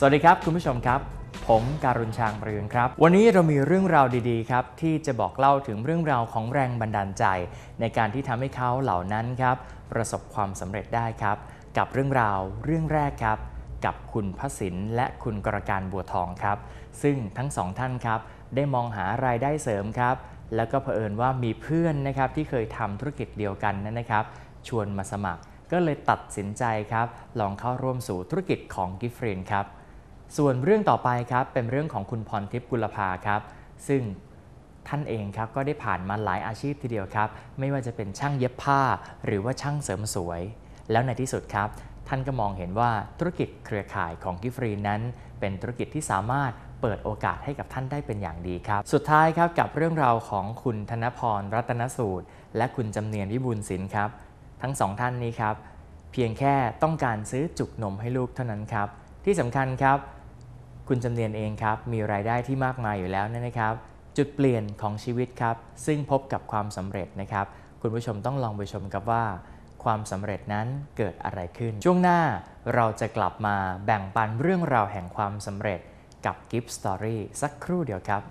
สวัสดีครับ คุณผู้ชมครับ ผมการุณชางประยุนครับ วันนี้เรามีเรื่องราวดีๆครับ ที่จะบอกเล่าถึงเรื่องราวของแรงบันดาลใจ ในการที่ทำให้เขาเหล่านั้นครับ ประสบความสำเร็จได้ครับ กับเรื่องราวเรื่องแรกครับ กับคุณพระสินและคุณกรการบัวทองครับ ซึ่งทั้งสองท่านครับ ได้มองหารายได้เสริมครับ แล้วก็เผอิญว่ามีเพื่อนนะครับที่เคยทำธุรกิจเดียวกันนั่นนะครับ ชวนมาสมัคร ก็เลยตัดสินใจครับ ลองเข้าร่วมสู่ธุรกิจของกิฟเฟรนครับ ส่วนเรื่องต่อไปครับเป็นเรื่องของคุณพรทิพย์กุลภาครับ ซึ่งท่านเองครับก็ได้ผ่านมาหลายอาชีพทีเดียวครับ ไม่ว่าจะเป็นช่างเย็บผ้า หรือว่าช่างเสริมสวย แล้วในที่สุดครับ ท่านก็มองเห็นว่าธุรกิจเครือข่ายของกิฟฟรีนั้น เป็นธุรกิจที่สามารถเปิดโอกาสให้กับท่านได้เป็นอย่างดีครับ สุดท้ายครับกับเรื่องราวของคุณธนพรรัตนสูตร และคุณจำเนียนวิบูลย์ศิลป์ครับ ทั้งสองท่านนี้ครับ เพียงแค่ต้องการซื้อจุกนมให้ลูกเท่านั้นครับ ที่สำคัญครับ คุณจำเนียนเองครับ มีรายได้ที่มากมายอยู่แล้วนะครับ จุดเปลี่ยนของชีวิตครับ ซึ่งพบกับความสำเร็จนะครับ คุณผู้ชมต้องลองไปชมกับว่า ความสำเร็จนั้นเกิดอะไรขึ้น ช่วงหน้าเราจะกลับมาแบ่งปันเรื่องราวแห่งความสำเร็จกับ Gift Story สักครู่เดียวครับ